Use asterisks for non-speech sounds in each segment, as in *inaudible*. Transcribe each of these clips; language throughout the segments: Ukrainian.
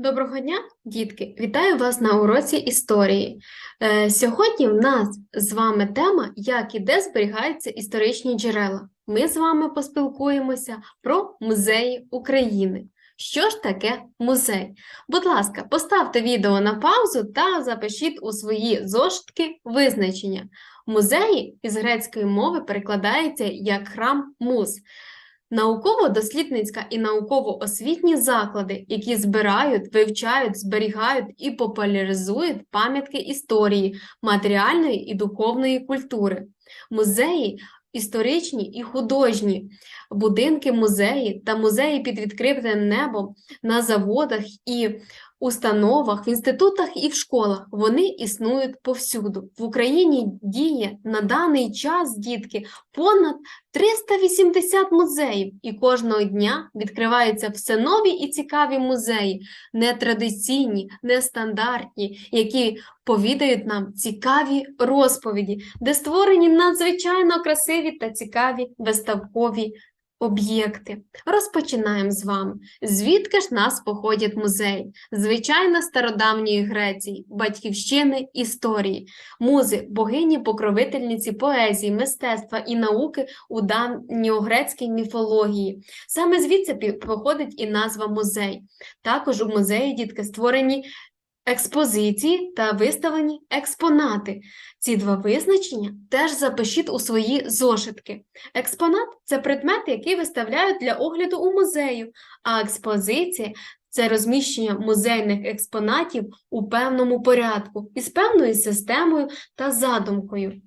Доброго дня, дітки! Вітаю вас на уроці історії. Е, Сьогодні в нас з вами тема, як і де зберігаються історичні джерела. Ми з вами поспілкуємося про музеї України. Що ж таке музей? Будь ласка, поставте відео на паузу та запишіть у свої зошитки визначення. Музеї із грецької мови перекладається як храм муз. Науково-дослідницька і науково-освітні заклади, які збирають, вивчають, зберігають і популяризують пам'ятки історії, матеріальної і духовної культури. Музеї історичні і художні, будинки музеї та музеї під відкритим небом на заводах і установах, в інститутах і в школах. Вони існують повсюду. В Україні діє на даний час, дітки, понад 380 музеїв, і кожного дня відкриваються все нові і цікаві музеї, нетрадиційні, нестандартні, які повідають нам цікаві розповіді, де створені надзвичайно красиві та цікаві виставкові об'єкти. Розпочинаємо з вами. Звідки ж нас походять музеї? Звичайно, стародавньої Греції, батьківщини історії, музи, богині, покровительниці поезії, мистецтва і науки у давньогрецькій міфології. Саме звідси походить і назва музей. Також у музеї дітки створені експозиції та виставлені експонати. Ці два визначення теж запишіть у свої зошитки. Експонат це предмет, який виставляють для огляду у музею, а експозиція це розміщення музейних експонатів у певному порядку із певною системою та задумкою.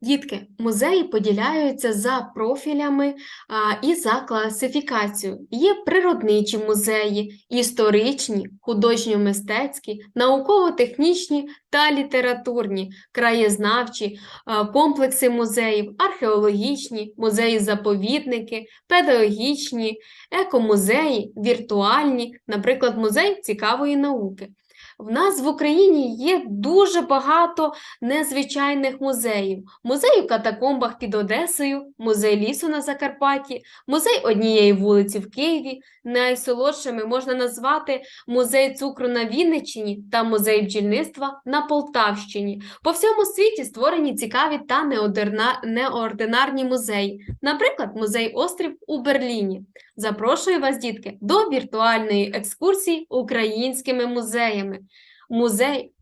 Дітки, музеї поділяються за профілями а, і за класифікацією. Є природничі музеї, історичні, художньо-мистецькі, науково-технічні та літературні, краєзнавчі, а, комплекси музеїв, археологічні, музеї-заповідники, педагогічні, екомузеї, віртуальні, наприклад, музей цікавої науки. В нас в Україні є дуже багато незвичайних музеїв. Музей у катакомбах під Одесою, музей лісу на Закарпатті, музей однієї вулиці в Києві. Найсолодшими можна назвати музей цукру на Вінниччині та музей бджільництва на Полтавщині. По всьому світі створені цікаві та неординарні музеї. Наприклад, музей Острів у Берліні. Запрошую вас, дітки, до віртуальної екскурсії українськими музеями. Музей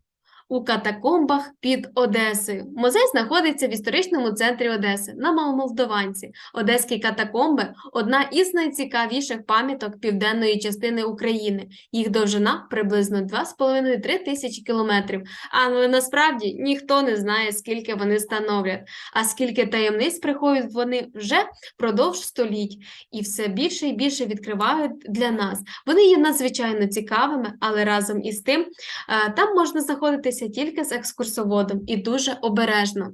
у катакомбах під Одесою. Музей знаходиться в історичному центрі Одеси на Маломолдованці. Одеські катакомби одна із найцікавіших пам'яток південної частини України. Їх довжина приблизно 2,5-3 тисячі кілометрів. Але насправді ніхто не знає, скільки вони становлять, а скільки таємниць приховують вони вже впродовж століть і все більше і більше відкривають для нас. Вони є надзвичайно цікавими, але разом із тим е, там можна знаходитися тільки з екскурсоводом і дуже обережно.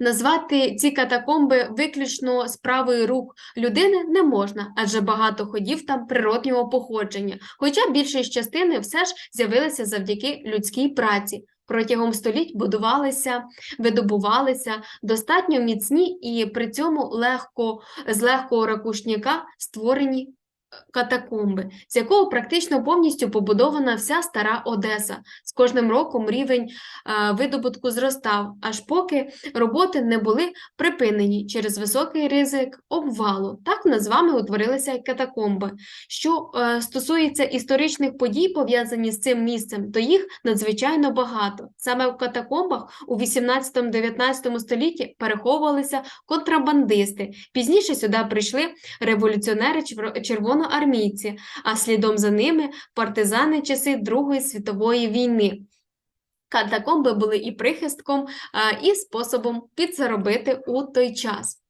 Назвати ці катакомби виключно справою рук людини не можна, адже багато ходів там природнього походження, хоча більшість частини все ж з'явилися завдяки людській праці. Протягом століть будувалися, видобувалися достатньо міцні і при цьому легко, з легкого ракушняка створені катакомби, з якого практично повністю побудована вся стара Одеса. З кожним роком рівень а, видобутку зростав, аж поки роботи не були припинені через високий ризик обвалу. Так в нас з вами утворилися катакомби. Що е, стосується історичних подій, пов'язані з цим місцем, то їх надзвичайно багато. Саме в катакомбах у 18-19 столітті переховувалися контрабандисти. Пізніше сюди прийшли революціонери чер- червоноармійці, а слідом за ними партизани часи Другої світової війни. Катакомби були і прихистком, і способом підзаробити у той час.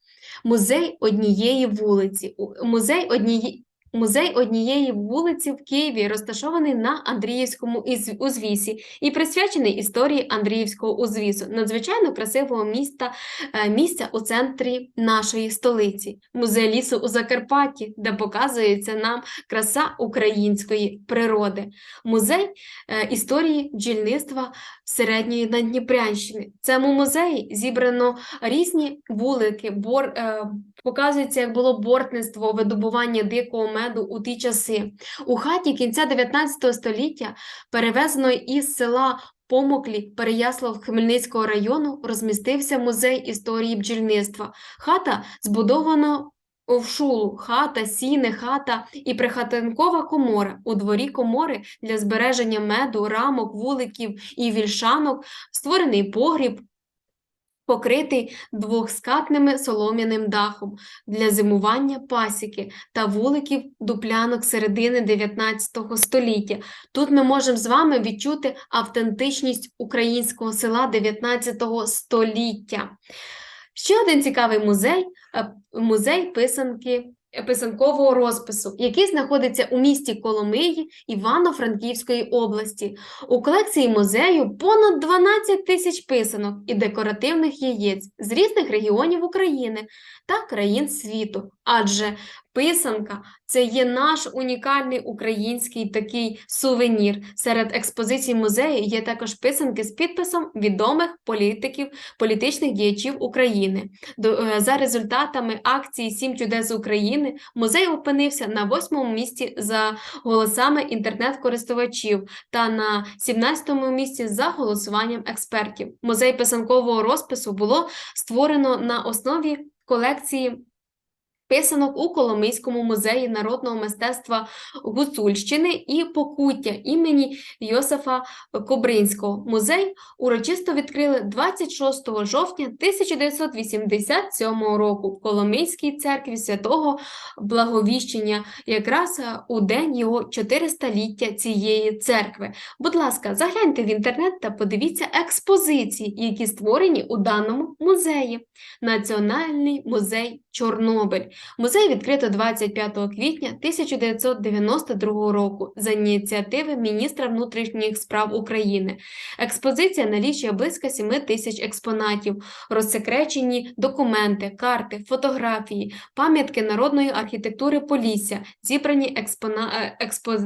Музей однієї вулиці. Музей однієї Музей однієї вулиці в Києві розташований на Андріївському узвісі і присвячений історії Андріївського узвісу, надзвичайно красивого міста, е, місця у центрі нашої столиці. Музей лісу у Закарпатті, де показується нам краса української природи. Музей е, історії бджільництва середньої Надніпрянщини. В цьому музеї зібрано різні вулики, бор, е, показується, як було бортництво, видобування дикого меду у ті часи. У хаті кінця 19 століття, перевезено із села Помоклі Переяслав Хмельницького району, розмістився музей історії бджільництва. Хата збудована Овшулу, хата, сіни, хата і прихатинкова комора. У дворі комори для збереження меду, рамок, вуликів і вільшанок, створений погріб, покритий двохскатними солом'яним дахом для зимування пасіки та вуликів дуплянок середини 19 століття. Тут ми можемо з вами відчути автентичність українського села 19 століття. Ще один цікавий музей е, музей писанки. Писанкового розпису, який знаходиться у місті Коломиї Івано-Франківської області. У колекції музею понад 12 тисяч писанок і декоративних яєць з різних регіонів України та країн світу. Адже писанка це є наш унікальний український такий сувенір. Серед експозицій музею є також писанки з підписом відомих політиків, політичних діячів України. До, е, За результатами акції Сім чудес України музей опинився на восьмому місці за голосами інтернет-користувачів та на 17-му місці за голосуванням експертів. Музей писанкового розпису було створено на основі колекції писанок у Коломийському музеї народного мистецтва Гуцульщини і Покуття імені Йосифа Кобринського. Музей урочисто відкрили 26 жовтня 1987 року в Коломийській церкві святого Благовіщення, якраз е, у день його 400-ліття цієї церкви. Будь ласка, загляньте в інтернет та подивіться експозиції, які створені у даному музеї. Національний музей Чорнобиль. Музей відкрито 25 квітня 1992 року за ініціативи міністра внутрішніх справ України. Експозиція налічує близько 7 тисяч експонатів, розсекречені документи, карти, фотографії, пам'ятки народної архітектури Полісся, зібрані експона... е, експоз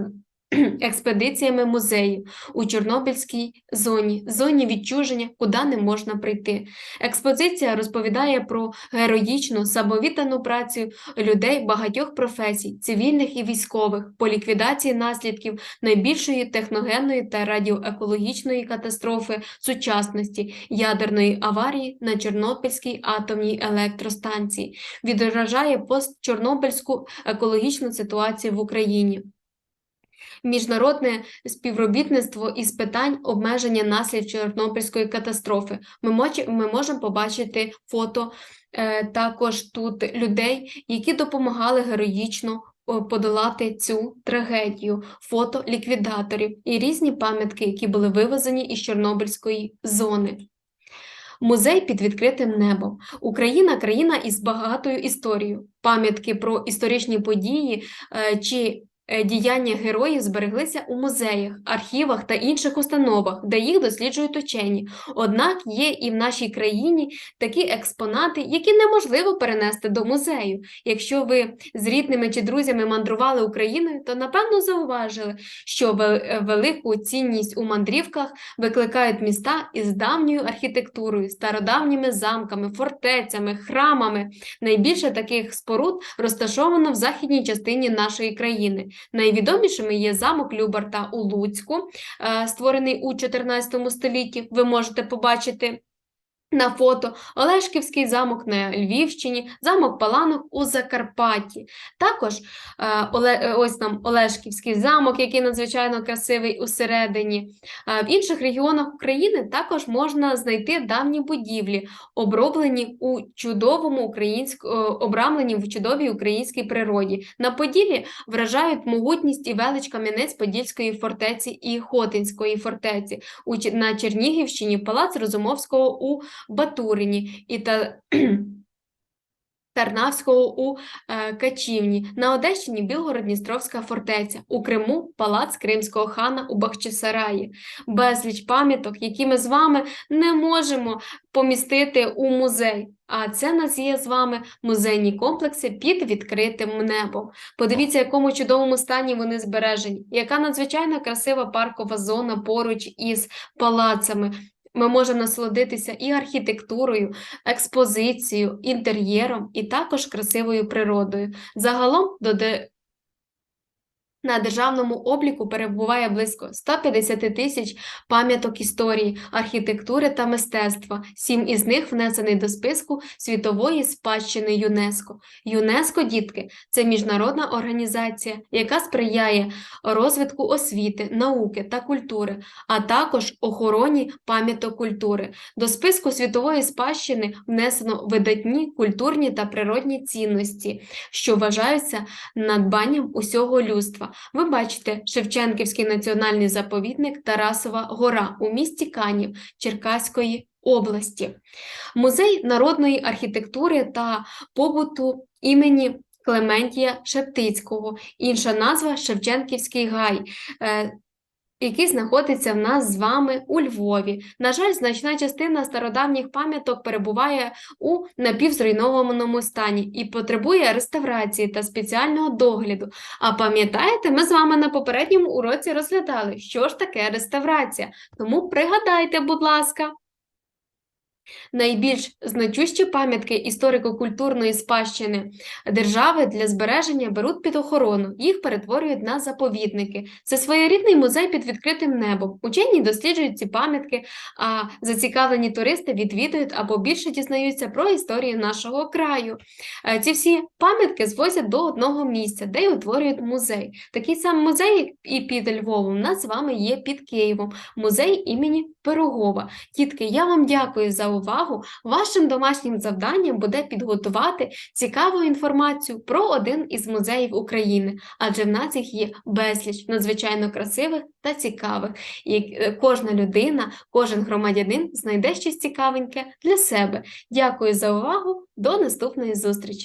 *clears throat* експедиціями музею у Чорнобильській зоні, зоні відчуження, куди не можна прийти. Експозиція розповідає про героїчну самовіддану працю людей багатьох професій, цивільних і військових, по ліквідації наслідків найбільшої техногенної та радіоекологічної катастрофи сучасності ядерної аварії на Чорнобильській атомній електростанції, відображає постчорнобильську екологічну ситуацію в Україні міжнародне співробітництво із питань обмеження наслідків Чорнобильської катастрофи. Ми, мож, ми можемо побачити фото е, також тут людей, які допомагали героїчно. Подолати цю трагедію, фото ліквідаторів і різні пам'ятки, які були вивезені із Чорнобильської зони. Музей під відкритим небом. Україна країна із багатою історією. Пам'ятки про історичні події е, чи діяння героїв збереглися у музеях, архівах та інших установах, де їх досліджують учені. Однак є і в нашій країні такі експонати, які неможливо перенести до музею. Якщо ви з рідними чи друзями мандрували Україною, то напевно зауважили, що е, велику цінність у мандрівках викликають міста із давньою архітектурою, стародавніми замками, фортецями, храмами. Найбільше таких споруд розташовано в західній частині нашої країни. Найвідомішими є замок Любарта у Луцьку, е, створений у 14 столітті. Ви можете побачити на фото Олешківський замок на Львівщині, замок Паланок у Закарпатті. Також е, е, ось там Олешківський замок, який надзвичайно красивий усередині. Е, в інших регіонах України також можна знайти давні будівлі, оброблені у чудовому українськ... обрамлені в чудовій українській природі. На Поділі вражають могутність і велич Кам'янець-Подільської фортеці і Хотинської фортеці. У... На Чернігівщині палац Розумовського у Батурині і та *clears throat* Тарнавського у е, Качівні, на Одещині Білгород-Дністровська фортеця, у Криму палац Кримського хана у Бахчисараї, безліч пам'яток, які ми з вами не можемо помістити у музей. А це нас є з вами музейні комплекси під відкритим небом. Подивіться, якому чудовому стані вони збережені, яка надзвичайно красива паркова зона поруч із палацами. Ми можемо насолодитися і архітектурою, експозицією, інтер'єром, і також красивою природою. Загалом На державному обліку перебуває близько 150 тисяч пам'яток історії, архітектури та мистецтва. Сім із них внесений до списку світової спадщини ЮНЕСКО. ЮНЕСКО, дітки, це міжнародна організація, яка сприяє розвитку освіти, науки та культури, а також охороні пам'яток культури. До списку світової спадщини внесено видатні культурні та природні цінності, що вважаються надбанням усього людства. Ви бачите Шевченківський національний заповідник Тарасова гора у місті Канів Черкаської області, музей народної архітектури та побуту імені Клементія Шептицького, інша назва Шевченківський гай. Який знаходиться в нас з вами у Львові. На жаль, значна частина стародавніх пам'яток перебуває у напівзруйнованому стані і потребує реставрації та спеціального догляду. А пам'ятаєте, ми з вами на попередньому уроці розглядали, що ж таке реставрація. Тому пригадайте, будь ласка. Найбільш значущі пам'ятки історико-культурної спадщини держави для збереження беруть під охорону, їх перетворюють на заповідники. Це своєрідний музей під відкритим небом. Учені досліджують ці пам'ятки, а зацікавлені туристи відвідують або більше дізнаються про історію нашого краю. Е, Ці всі пам'ятки звозять до одного місця, де й утворюють музей. Такий самий музей і під Львовом у нас з вами є під Києвом, музей імені Пирогова. Дітки, я вам дякую за увагу. Вашим домашнім завданням буде підготувати цікаву інформацію про один із музеїв України, адже в нас їх є безліч надзвичайно красивих та цікавих. І е, кожна людина, кожен громадянин знайде щось цікавеньке для себе. Дякую за увагу. До наступної зустрічі!